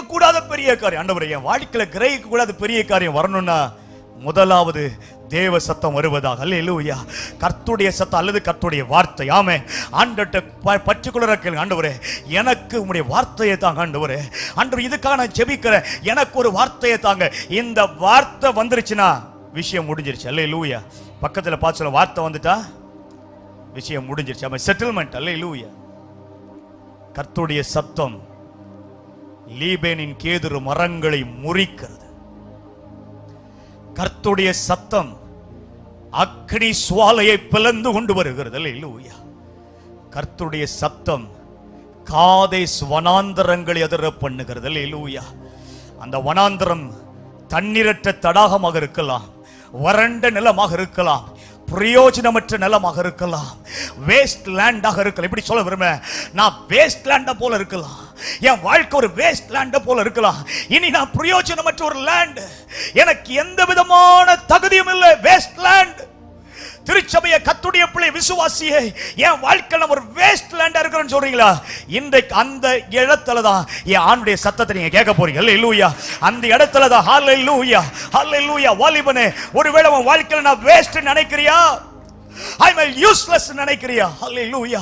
கிரகிக்க கூடாத பெரிய காரியம். ஆண்டவரே என் வாழ்க்கையில கிரகிக்க கூடாத பெரிய காரியம் வரணும்னா முதலாவது தேவ சத்தம் வருவதாக. அல்லேலூயா. கர்த்துடைய சத்தம் அல்லது கர்த்துடைய வார்த்தை. ஆமே ஆண்டட்ட பர்டிகுலரா கேளுங்க ஆண்டவரே எனக்கு உங்களுடைய வார்த்தையை தாங்க ஆண்டவரே. அன்று இதுக்காக நான் ஜெபிக்கிறேன். எனக்கு ஒரு வார்த்தையை தாங்க. இந்த வார்த்தை வந்துருச்சுன்னா விஷயம் முடிஞ்சிருச்சு. அல்லேலூயா. பக்கத்துல பார்த்து சொல்ல வார்த்தை வந்துட்டா? விஷயம் முடிஞ்சிருச்சு. ஆமாம் செட்டில்மெண்ட் அல்ல லூயா கர்த்துடைய சத்தம் லீபேனின் கேதுரு மரங்களை முறிக்கிறது. கர்த்துடைய சத்தம் அக்னி சுவாலையை பிளந்து கொண்டு வருகிறது. அல்லேலூயா. கர்த்துடைய சத்தம் காதை வனாந்தரங்களை அதிர பண்ணுகிறது. லூயா அந்த வனாந்தரம் தண்ணீரற்ற தடாகமாக இருக்கலாம் வறண்ட நிலமாக இருக்கலாம் பிரயோஜனமற்ற நிலமாக இருக்கலாம் வேஸ்ட் லேண்டாக இருக்கலாம். இப்படி சொல்ல விரும்ப நான் வேஸ்ட் லேண்டா போல இருக்கலாம். என் வாழ்க்கை ஒரு வேஸ்ட் லேண்டை போல இருக்கலாம். இனி நான் பிரயோஜனமற்ற ஒரு லேண்ட் எனக்கு எந்த விதமான தகுதியும் இல்லை. வேஸ்ட் லேண்ட் திருச்சபைய கத்துடைய பிள்ளை விசுவாசியை என் வாழ்க்கையில் ஒரு வேஸ்ட் லேண்டா இருக்கிறேன்னு சொல்றீங்களா? இன்றைக்கு அந்த இடத்துல தான் என் ஆணுடைய சத்தத்தை நீங்க கேட்க போறீங்க. இல்லையா அந்த இடத்துல தான். ஹalleluya ஹalleluya வாலிபனே ஒருவேளை உன் வாழ்க்கையில நான் வேஸ்ட் நினைக்கிறியா? ஐ மை யூஸ்லெஸ் நினைக்கிறியா? ஹalleluya.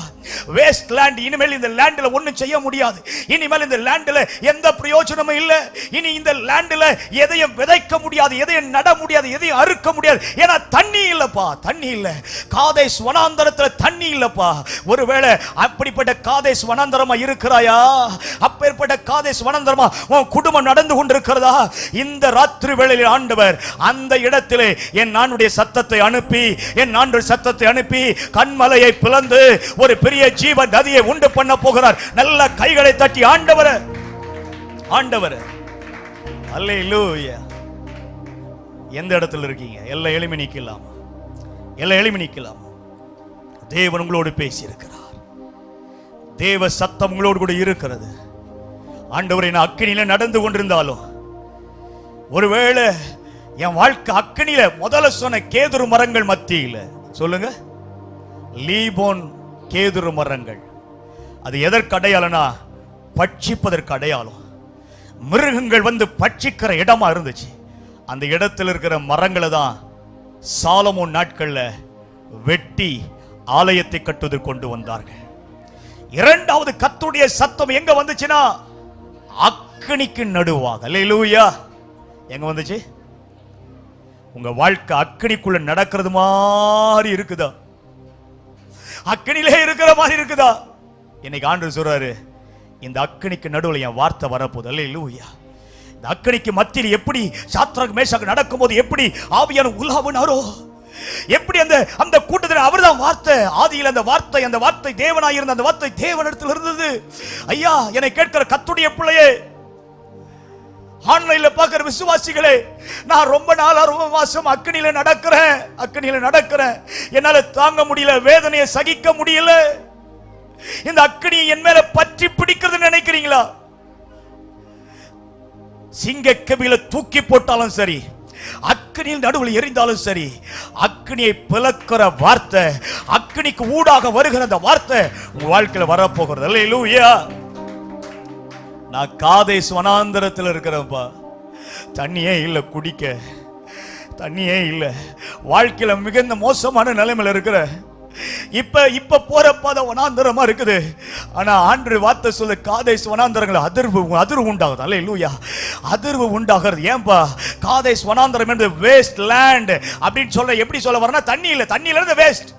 வேஸ்ட் லேண்ட் இனிமேல் இந்த லேண்ட்ல ஒண்ணும் செய்ய முடியாது. இனிமேல் இந்த லேண்ட்ல எந்த பிரயோஜனமும் இல்ல. இனி இந்த லேண்ட்ல எதையும் விதைக்க முடியாது எதையும் நட முடியாது எதையும் அறுக்க முடியாது. ஏன்னா தண்ணி இல்லப்பா தண்ணி இல்ல. காதேஸ் வனாந்தரத்துல தண்ணி இல்லப்பா. ஒருவேளை அப்படிப்பட்ட காதேஸ் வனாந்தரமா இருக்கிறாயா? அப்பேற்பட்ட காதேஸ் வனாந்தரமா உன் குடும்பம் நடந்து கொண்டிருக்கிறதா? இந்த ராத்திரி வேளையில் ஆண்டவர் அந்த இடத்திலே என் நானுடைய சத்தத்தை அனுப்பி என் நான்கு சத்த சத்தத்தை அனுப்பி கண்மலையை பிளந்து ஒரு பெரிய ஜீவ நதியை உண்டு பண்ண போகிறார். நல்ல கைகளை தட்டி ஆண்டவர் ஆண்டவர். எந்த இடத்துல இருக்கீங்க? எல்லாம் எளிமை நீக்கலாம் எல்லாம் எளிமை நீக்கலாம் தேவன் உங்களோடு பேசி இருக்கிறார் தேவ சத்தம் உங்களோடு கூட இருக்கிறது. ஆண்டவரை நான் அக்கினியில நடந்து கொண்டிருந்தாலும் ஒருவேளை என் வாழ்க்கை அக்கினியில முதல்ல சொன்ன கேதுரு மரங்கள் மத்தியில சொல்லுங்க. லீபோன் கேதுரு மரங்கள். அது எதற்கு அடையாளனா பட்சிப்பதற்கு அடையாளம். மிருகங்கள் வந்து பட்சிக்கிற இடமா இருந்துச்சு. அந்த இடத்துல இருக்கிற மரங்களை தான் சாலமோன் நாட்கள்ல வெட்டி ஆலயத்தை கட்டுவது கொண்டு வந்தார்கள். இரண்டாவது கத்துடைய சத்தம் எங்க வந்துச்சுன்னா அக்கணிக்கு நடுவாக. அல்லேலூயா எங்க வந்துச்சு? உங்க வாழ்க்கை அக்கினிக்குள்ள நடக்கிறது மாதிரி இருக்குதா? அக்கினிலே இருக்கிற மாதிரி இருக்குதா? இன்னைக்கு ஆண்டு சொல்றாரு இந்த அக்கினிக்கு நடுவில் என் வார்த்தை வரப்போகுது. இல்லையா இந்த அக்கினிக்கு மத்தியில் எப்படி சாத்ராக் மேஷாக் நடக்கும்போது எப்படி ஆவியான உலாவினாரோ எப்படி அந்த அந்த கூட்டத்தில் அவர்தான் வார்த்தை ஆதியில் அந்த வார்த்தை அந்த வார்த்தை தேவனாயிருந்த அந்த வார்த்தை தேவனிடத்தில் இருந்தது. ஐயா என்னை கேட்கிற கத்துடைய பிள்ளையே ஆன்லைன்ல பாக்குற விசுவாசிகளே நான் ரொம்ப நாளா ரொம்ப மாசம் அக்கனியில நடக்கிறேன் அக்கனியில நடக்கிறேன். என்னால தாங்க முடியல வேதனையை சகிக்க முடியல. இந்த அக்கனி என் மேல பற்றி பிடிக்கிறது நினைக்கிறீங்களா? சிங்க கபில தூக்கி போட்டாலும் சரி அக்னியில் நடுவில் எரிந்தாலும் சரி அக்னியை பிளக்கிற வார்த்தை அக்னிக்கு ஊடாக வருகிற அந்த வார்த்தை வாழ்க்கையில் வாழ்க்கையில வரப்போகிறது. அல்லேலூயா நான் காதை வனாந்தரத்தில் இருக்கிறேன்ப்பா. தண்ணியே இல்லை குடிக்க. தண்ணியே இல்லை. வாழ்க்கையில் மிகுந்த மோசமான நிலைமையில இருக்கிற. இப்ப இப்ப போறப்ப அதை வனாந்தரமா இருக்குது. ஆனா ஆண்டு வார்த்தை சொல்ல காதேஸ் வனாந்தரங்கள் அதிர்வு அதிர்வு உண்டாகுது. அல்ல இல்லையா அதிர்வு உண்டாகிறது. ஏன்பா? காதேஸ் வனாந்தரம் என்று வேஸ்ட் லேண்ட் அப்படின்னு சொல்ல எப்படி சொல்ல வரனா தண்ணி இல்லை. தண்ணியில இருந்து வேஸ்ட்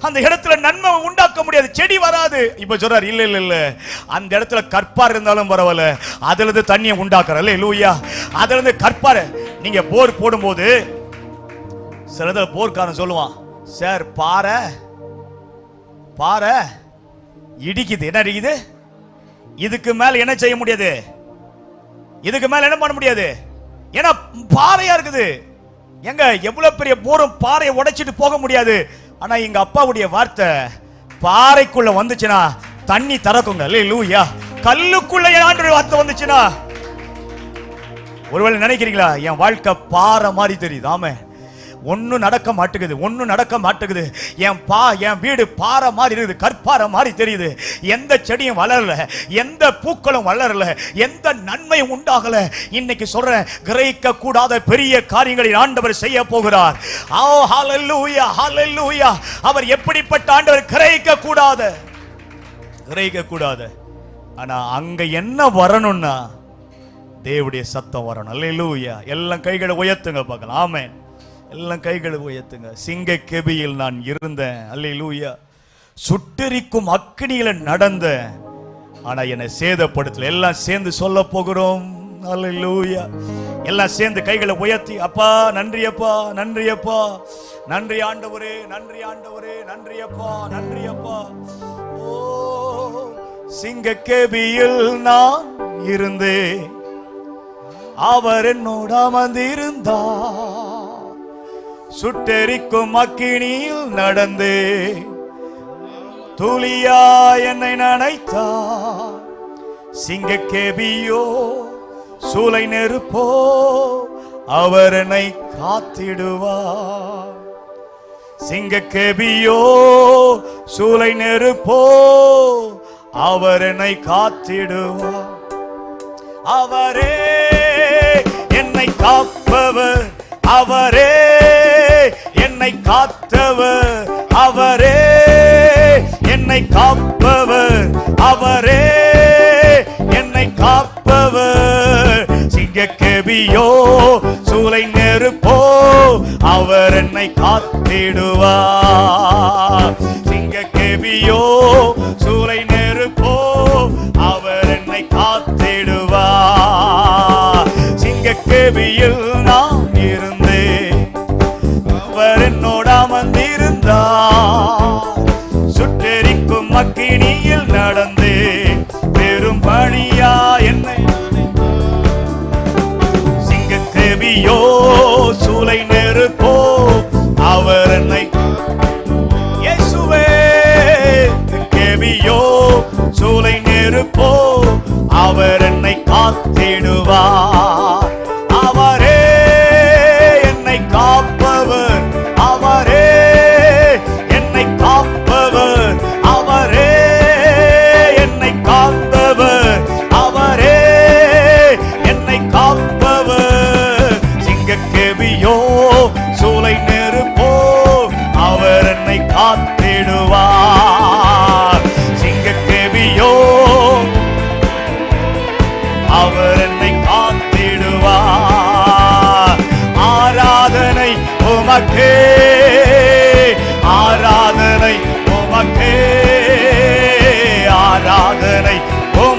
அந்த இடத்துல நன்மை உண்டாக்க முடியாது. செடி வராது. இப்ப சொல்றாரு இல்ல இல்ல இல்ல. அந்த இடத்துல கற்பார் இருந்தாலும் பரவாயில்ல. அதுல இருந்து தண்ணியை உண்டாக்குறல்ல லூயா அதுல இருந்து கற்பார் நீங்க போர் போடும்போது சிலதுல போர்க்காரன் சொல்லுவான் சார் பாறை பாறை இடிக்குது. என்ன இடிக்குது? இதுக்கு மேல என்ன செய்ய முடியாது? இதுக்கு மேல என்ன பண்ண முடியாது? ஏன்னா பாறையா இருக்குது. எங்க எவ்வளவு பெரிய போரும் பாறையை உடைச்சிட்டு போக முடியாது. ஆனா எங்க அப்பாவுடைய வார்த்தை பாறைக்குள்ள வந்துச்சுன்னா தண்ணி திறக்குங்க லூயா கல்லுக்குள்ள என் ஆண்டு வார்த்தை வந்துச்சுன்னா. ஒருவேளை நினைக்கிறீங்களா என் வாழ்க்கை பாறை மாதிரி தெரியுது. ஆமே ஒன்றும் நடக்க மாட்டேங்குது ஒன்றும் நடக்க மாட்டேங்குது. என் பா என் வீடு பாறை மாதிரி இருக்குது கற்பாறை மாதிரி தெரியுது. எந்த செடியும் வளரல எந்த பூக்களும் வளரல எந்த நன்மையும் உண்டாகல. இன்னைக்கு சொல்றேன் கிரகிக்க கூடாத பெரிய காரியங்களை ஆண்டவர் செய்ய போகிறார். ஆ ஹalleluya ஹalleluya அவர் எப்படிப்பட்ட ஆண்டவர்? கிரகிக்க கூடாத கிரகிக்க கூடாத ஆனா அங்க என்ன வரணும்னா தேவடைய சத்தம் வரணும். அல்லேலூயா எல்லாம் கைகளை உயர்த்துங்க பார்க்கலாம். ஆமேன் எல்லாம் கைகளை உயர்த்துங்க. சிங்க கெபியில் நான் இருந்தேன். அல்லேலூயா. சுட்டெரிக்கும் அக்னியில நடந்தேன். ஆனா என்னை சேதப்படுத்தல. எல்லாம் சேர்ந்து சொல்ல போகிறோம். அல்லேலூயா. எல்லாம் சேர்ந்து கைகளை உயர்த்தி அப்பா நன்றி அப்பா நன்றி அப்பா. நன்றி ஆண்டவரே நன்றி ஆண்டவரே நன்றி அப்பா நன்றி அப்பா. ஓ சிங்க கேபியில் நான் இருந்தேன். அவர் என்னோட அமர்ந்திருந்தார். சுட்டெரிக்கும் அக்கினியில் நடந்தே. துளியா என்னை நனைத்தா. சிங்க கேபியோ சூளை நெருப்போ அவர் என்னை காத்திடுவார் சிங்க கேபியோ சூளை நெருப்போ அவர் என்னை காத்திடுவார் அவரே என்னை காப்பவர் அவரே என்னை காத்தவர் அவரே. என்னை காப்பவர் அவரே. என்னை காப்பவர். சிங்க கெபியோ சூளை நெருப்போ அவர் என்னை காத்திடுவார். சிங்க கெபியோ சூளை நெருப்போ அவர் என்னை காத்திடுவார். சிங்க கெபியில் iyo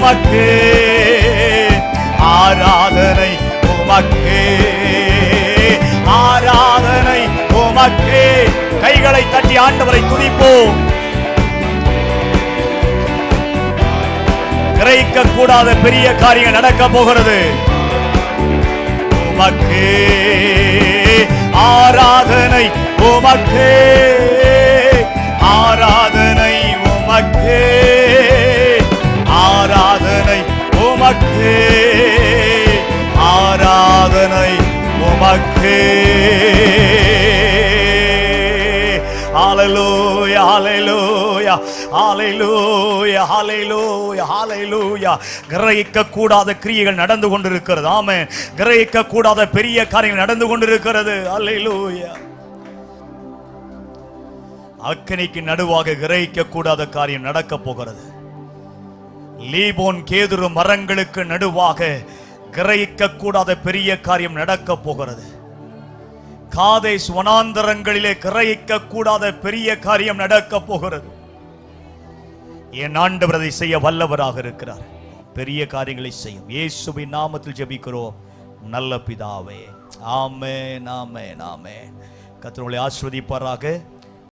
உமக்கே. ஆராதனை உமக்கே. ஆராதனை உமக்கே. கைகளை தட்டி ஆண்டவரை துதிப்போம். கிரகிக்க கூடாத பெரிய காரியம் நடக்க போகிறது. உமக்கே. ஆராதனை உமக்கே. ஆராதனை உமக்கே. உமக்கே. ஆராதனை உமக்கே. ஹalleluya ஹalleluya ஹalleluya ஹalleluya ஹalleluya. கிரகிக்க கூடாத கிரியைகள் நடந்து கொண்டிருக்கிறது. ஆமென். கிரகிக்க கூடாத பெரிய காரியங்கள் நடந்து கொண்டிருக்கிறது. ஹalleluya. அக்கினிக்கு நடுவாக கிரகிக்க கூடாத காரியம் நடக்க போகிறது. லீபோன் கேதுரு மரங்களுக்கு நடுவாக கிரகிக்க கூடாத பெரிய காரியம் நடக்க போகிறது. காதை சுவனாந்தரங்களிலே கிரகிக்க கூடாத பெரிய காரியம் நடக்க போகிறது. என் ஆண்டவர் அதை செய்ய வல்லவராக இருக்கிறார். பெரிய காரியங்களை செய்யும். இயேசுவின் நாமத்தில் ஜபிக்கிறோம். நல்ல பிதாவே. ஆமே நாமே நாமே கர்த்தர் ஆஸ்வதிப்பாராக